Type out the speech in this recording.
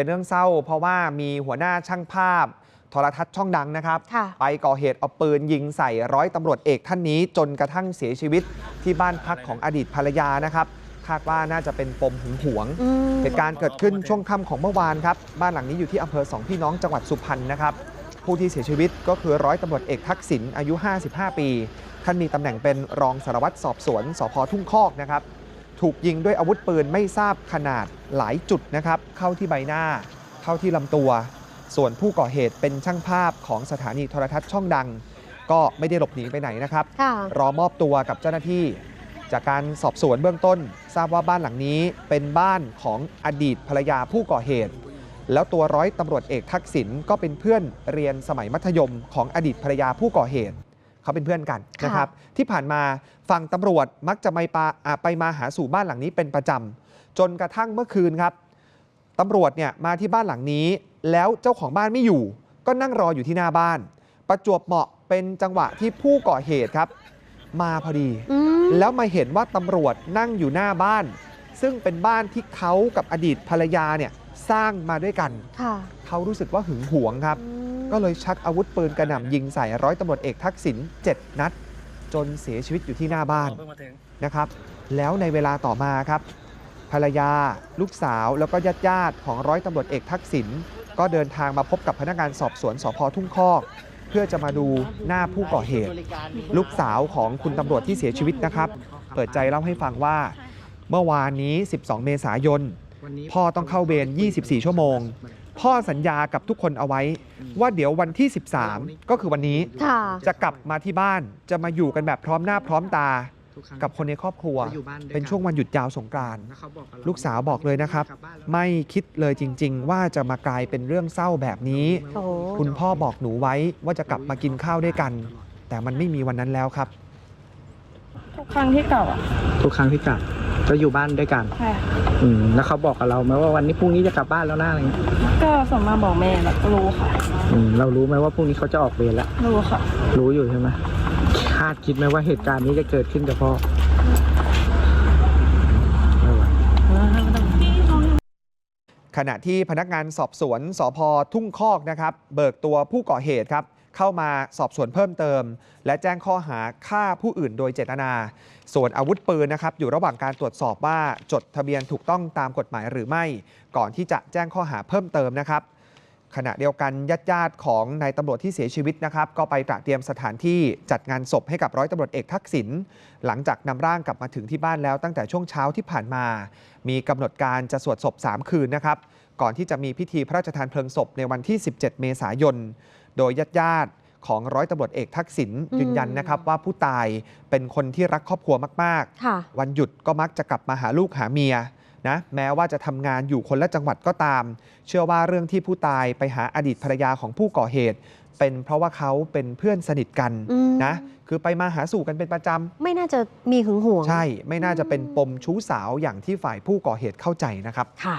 เป็นเรื่องเศร้าเพราะว่ามีหัวหน้าช่างภาพโทรทัศน์ช่องดังนะครับค่ะไปก่อเหตุเอาปืนยิงใส่ร้อยตำรวจเอกท่านนี้ จนกระทั่งเสียชีวิตที่บ้านพักของอดีตภรรยานะครับ คาดว่าน่าจะเป็นปมหึงหวงอืมเหตุการณ์เกิดขึ้นช่วงค่ำของเมื่อวานครับ บ้านหลังนี้อยู่ที่อำเภอสองพี่น้องจังหวัดสุพรรณนะครับ ผู้ที่เสียชีวิตก็คือร้อยตำรวจเอกทักษิณอายุ 55 ปี ท่านมีตำแหน่งเป็นรองสารวัตรสอบสวนสพทุ่งคอกนะครับ ถูกยิงด้วยอาวุธปืนไม่ทราบขนาดหลายจุดนะครับ เข้าที่ใบหน้า เข้าที่ลำตัว ส่วนผู้ก่อเหตุเป็นช่างภาพของสถานีโทรทัศน์ช่องดัง ก็ไม่ได้หลบหนีไปไหนนะครับค่ะรอมอบตัวกับเจ้าหน้าที่ จากการสอบสวนเบื้องต้น ทราบว่าบ้านหลังนี้เป็นบ้านของอดีตภรรยาผู้ก่อเหตุ แล้วตัวร้อยตำรวจเอกทักษิณก็เป็นเพื่อนเรียนสมัยมัธยมของอดีตภรรยาผู้ก่อเหตุ เขาเป็นเพื่อนกันค่ะนะครับ ที่ผ่านมาฝั่งตำรวจมักจะไม่ปาอ่าไปมาหาสู่บ้านหลังนี้เป็นประจำจนกระทั่งเมื่อคืนครับตำรวจเนี่ยมาที่บ้านหลังนี้ แล้วเจ้าของบ้านไม่อยู่ ก็นั่งรออยู่ที่หน้าบ้าน ประจวบเหมาะเป็นจังหวะที่ผู้ก่อเหตุครับ มาพอดีอืมแล้วมาเห็นว่าตำรวจนั่งอยู่หน้าบ้าน ซึ่งเป็นบ้านที่เขากับอดีตภรรยาเนี่ยสร้างมาด้วยกันค่ะเขารู้สึกว่าหึงหวงครับอืม ก็เลยชักอาวุธปืนกระหน่ำยิงใส่ร้อยตำรวจเอกทักษิณ7นัด จนเสียชีวิตอยู่ที่หน้าบ้านเพิ่งมาถึงนะครับ แล้วในเวลาต่อมาครับ ภรรยา ลูกสาวแล้วก็ญาติญาติๆของร้อยตำรวจเอกทักษิณก็เดินทางมาพบกับพนักงานสอบสวนสพทุ่งคอก เพื่อจะมาดูหน้าผู้ก่อเหตุ ลูกสาวของคุณตำรวจที่เสียชีวิตนะครับ เปิดใจเล่าให้ฟังว่า เมื่อวานนี้ 12 เมษายนพ่อต้องเข้าเวร24 ชั่วโมง พ่อสัญญากับทุกคนเอาไว้ ว่าเดี๋ยววันที่ 13 ก็คือวันนี้ค่ะ จะกลับมาที่บ้านจะมาอยู่กันแบบพร้อมหน้าพร้อมตา กับคนในครอบครัว เป็นช่วงวันหยุดยาวสงกรานต์ลูกสาวบอกเลยนะครับ ไม่คิดเลยจริง ๆ ว่าจะมากลายเป็นเรื่องเศร้าแบบนี้ โอ้คุณพ่อบอกหนูไว้ว่าจะกลับมากินข้าวด้วยกัน แต่มันไม่มีวันนั้นแล้วครับ ทุกครั้งที่กลับอะทุกครั้งที่กลับ ก็อยู่บ้านด้วยกัน ใช่ค่ะอืมแล้วเขาบอกกับเราไหมว่าวันนี้พรุ่งนี้จะกลับบ้านแล้วนะอะไรเงี้ยก็สมมาบอกแม่แล้วก็รู้ค่ะ อืมเรารู้ไหมว่าพรุ่งนี้เขาจะออกเวรแล้วรู้ค่ะ รู้อยู่ใช่ไหมคาดคิดไหมว่าเหตุการณ์นี้จะเกิดขึ้นกับพ่อไม่ไหว ขณะที่พนักงานสอบสวนสพทุ่งคอกนะครับ เบิกตัวผู้ก่อเหตุครับ เข้ามาสอบสวนเพิ่มเติม และแจ้งข้อหาฆ่าผู้อื่นโดยเจตนา ส่วนอาวุธปืนนะครับอยู่ระหว่างการตรวจสอบว่าจดทะเบียนถูกต้องตามกฎหมายหรือไม่ ก่อนที่จะแจ้งข้อหาเพิ่มเติมนะครับ ขณะเดียวกันญาติญาติๆของนายตำรวจที่เสียชีวิตนะครับ ก็ไปตระเตรียมสถานที่จัดงานศพให้กับร้อยตำรวจเอกทักษิณหลังจากนำร่างกลับมาถึงที่บ้านแล้วตั้งแต่ช่วงเช้าที่ผ่านมา มีกำหนดการจะสวดศพ 3 คืนนะครับก่อนที่จะมีพิธีพระราชทานเพลิงศพในวันที่ 17 เมษายน โดยญาติญาติๆของร้อยตำรวจเอกทักษิณอืมยืนยันนะครับว่าผู้ตายเป็นคนที่รักครอบครัวมากค่ะๆวันหยุดก็มักจะกลับมาหาลูกหาเมียนะแม้ว่าจะทำงานอยู่คนละจังหวัดก็ตาม เชื่อว่าเรื่องที่ผู้ตายไปหาอดีตภรรยาของผู้ก่อเหตุ เป็นเพราะว่าเขาเป็นเพื่อนสนิทกันอืมนะคือไปมาหาสู่กันเป็นประจไม่น่าจะมีหึงหวงำใช่ ไม่น่าจะเป็นปมชู้สาวอย่างที่ฝ่ายผู้ก่อเหตุเข้าใจนะครับค่ะ